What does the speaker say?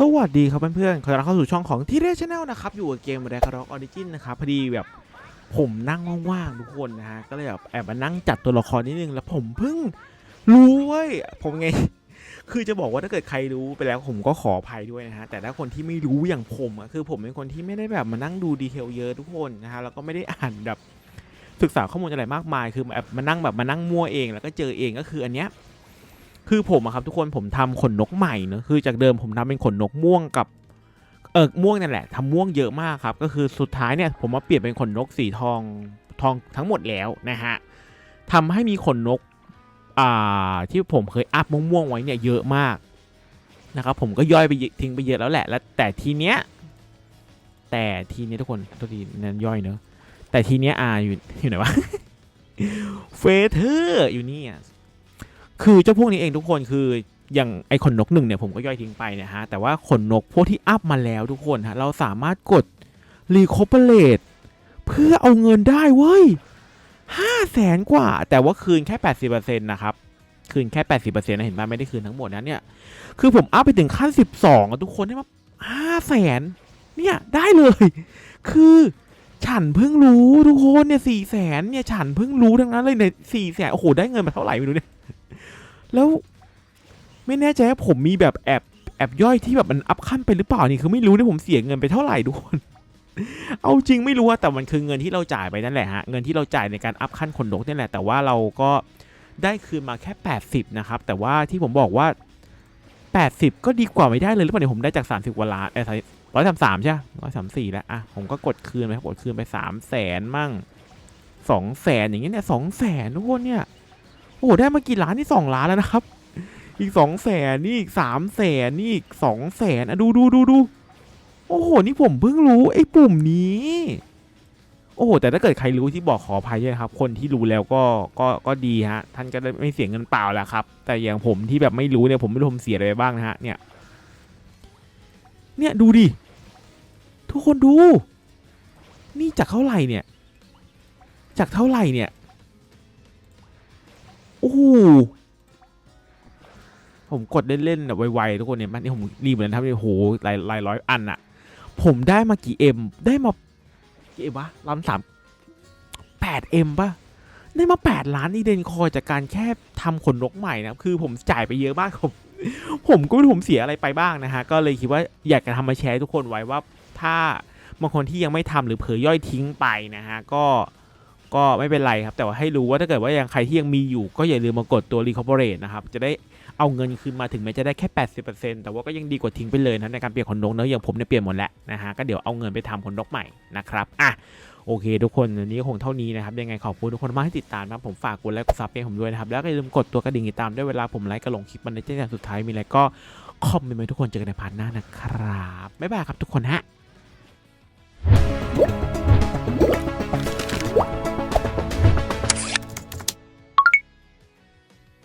สวัสดีครับเพื่อนๆ ขอต้อนรับเข้าสู่ช่องของที่เรชแนลนะครับ อยู่กับเกมแรกร็อกออริจินนะครับ พอดีแบบผมนั่งว่างๆ ทุกคนนะฮะ ก็เลยแบบแอบมานั่งจัดตัวละครนิดนึง แล้วผมเพิ่งรู้เว้ย ผมไง คือจะบอกว่าถ้าเกิดใครรู้ไปแล้วผมก็ขออภัยด้วยนะฮะ แต่ถ้าคนที่ไม่รู้อย่างผมอะคือผมเป็นคนที่ไม่ได้แบบมานั่งดูดีเทลเยอะทุกคนนะฮะ แล้วก็ไม่ได้อ่านแบบศึกษาข้อมูลอะไรมากมาย คือแบบมานั่งแบบมานั่งมั่วเอง แล้วก็เจอเองก็คืออันเนี้ย คือผมอะครับทุกคนผมทำขนนกใหม่เนอะคือจากเดิมผมทำเป็นขนนกม่วงกับเออม่วงนั่นแหละทำม่วงเยอะมากครับ ก็คือสุดท้ายเนี่ยผมมาเปลี่ยนเป็นขนนกสีทองทองทั้งหมดแล้วนะฮะทำให้มีขนนกอ่าที่ผมเคยอัพม่วงๆไว้เนี่ยเยอะมากนะครับผมก็ย่อยไปทิ้งไปเยอะแล้วแหละแล้วแต่ทีเนี้ยแต่ทีเนี้ยทุกคนตัวทีนั้นย่อยเนอะแต่ทีเนี้ยอ่าอยู่อยู่ไหนวะเฟเธอร์อยู่นี่อะ คือเจ้าพวกนี้เองทุกคนคืออย่างไอขนนกหนึ่งเนี่ยผมก็ย่อยทิ้งไปนะฮะ แต่ว่าขนนกพวกที่อัพมาแล้วทุกคนฮะเราสามารถกดรีคอเปเลตเพื่อเอาเงินได้เว้ยห้าแสนกว่า แต่ว่าคืนแค่ 80%นะครับ คืนแค่ 80%นะเห็นไหมไม่ได้คืนทั้งหมดนะเนี่ย คือผมอัพไปถึงขั้น 12อะทุกคนได้มาห้าแสนเนี่ยได้เลย คือฉันเพิ่งรู้ทุกคนเนี่ยสี่แสนเนี่ยฉันเพิ่งรู้ทั้งนั้นเลยเนี่ยสี่แสนโอ้โหได้เงินมาเท่าไหร่ไม่รู้เนี่ย แล้วไม่แน่ใจว่าผมมีแบบแอบแอบย่อยที่แบบมันอัพขั้นไปหรือเปล่านี่คือไม่รู้นะผมเสียเงินไปเท่าไหร่ทุกคนเอาจริงไม่รู้อะแต่มันคือเงินที่เราจ่ายไปนั่นแหละฮะเงินที่เราจ่ายในการอัพขั้นคนนกนี่แหละแต่ว่าเราก็ได้คืนมาแค่ 80 นะครับ แต่ว่าที่ผมบอกว่า 80 ก็ดีกว่าไม่ได้เลยหรือเปล่าเนี่ยผมได้จาก 30กว่าล้านเออร้อยสามสามใช่ร้อยสามสี่แล้วอะผมก็กดคืนไปกดคืนไปสามแสนมั่งสองแสนอย่างเงี้ยเนี่ยสองแสนทุกคนเนี่ย โอ้โหได้มากี่ล้านนี่สองล้านแล้วนะครับ อีกสองแสนนี่อีกสามแสนนี่อีกสองแสนอะดูดูดูดูโอ้โห นี่ผมเพิ่งรู้ไอ้ปุ่มนี้ โอ้โห แต่ถ้าเกิดใครรู้ที่บอกขออภัยด้วยครับ คนที่รู้แล้วก็ ก็ ก็ดีฮะ ท่านก็ได้ไม่เสียเงินเปล่าแหละครับ แต่อย่างผมที่แบบไม่รู้เนี่ย ผมไม่รู้ผมเสียอะไรบ้างนะฮะ เนี่ย เนี่ยดูดิ ทุกคนดู นี่จากเท่าไหร่เนี่ย จากเท่าไหร่เนี่ย อ้โหผมกดเล่นๆแบบไวๆทุกคนเนี่ยมันนี่ผมรีบเหมือนทำเนี่ยโหหลายหลายร้อยอันอะผมได้มากี่เอ็มได้มากี่เอ็มวะล้านสามแปดเอ็มปะได้มาแปดล้านนี่เดนคอยจากการแค่ทำขนนกใหม่นะคือผมจ่ายไปเยอะมากผมผมก็ไม่รู้ผมเสียอะไรไปบ้างนะฮะก็เลยคิดว่าอยากจะทำมาแชร์ทุกคนไว้ว่าถ้าบางคนที่ยังไม่ทำหรือเผยย่อยทิ้งไปนะฮะก็ ก็ไม่เป็นไรครับ แต่ว่าให้รู้ว่าถ้าเกิดว่ายังใครที่ยังมีอยู่ ก็อย่าลืมมากดตัว Recuperate นะครับ จะได้เอาเงินคืนมาถึงแม้จะได้แค่ 80%แต่ว่าก็ยังดีกว่าทิ้งไปเลยนะในการเปลี่ยนขนนกเนอะอย่างผมเนี่ยเปลี่ยนหมดแล้วนะฮะก็เดี๋ยวเอาเงินไปทำขนนกใหม่นะครับอะโอเค ทุกคนวันนี้ก็คงเท่านี้นะครับ ยังไงขอบคุณทุกคนมากที่ติดตามนะผมฝากกดไลค์กดซับให้ผมด้วยนะครับ แล้วก็อย่าลืมกดตัวกระดิ่งติดตามด้วยเวลาผมไลค์กระลงคลิปมันในเจ้าสุดท้ายมีอะไรก็คอมเมนต์ไว้ทุกคนเจอกันในพาร์ทหน้านะครับบ๊ายบายครับทุกคนฮะ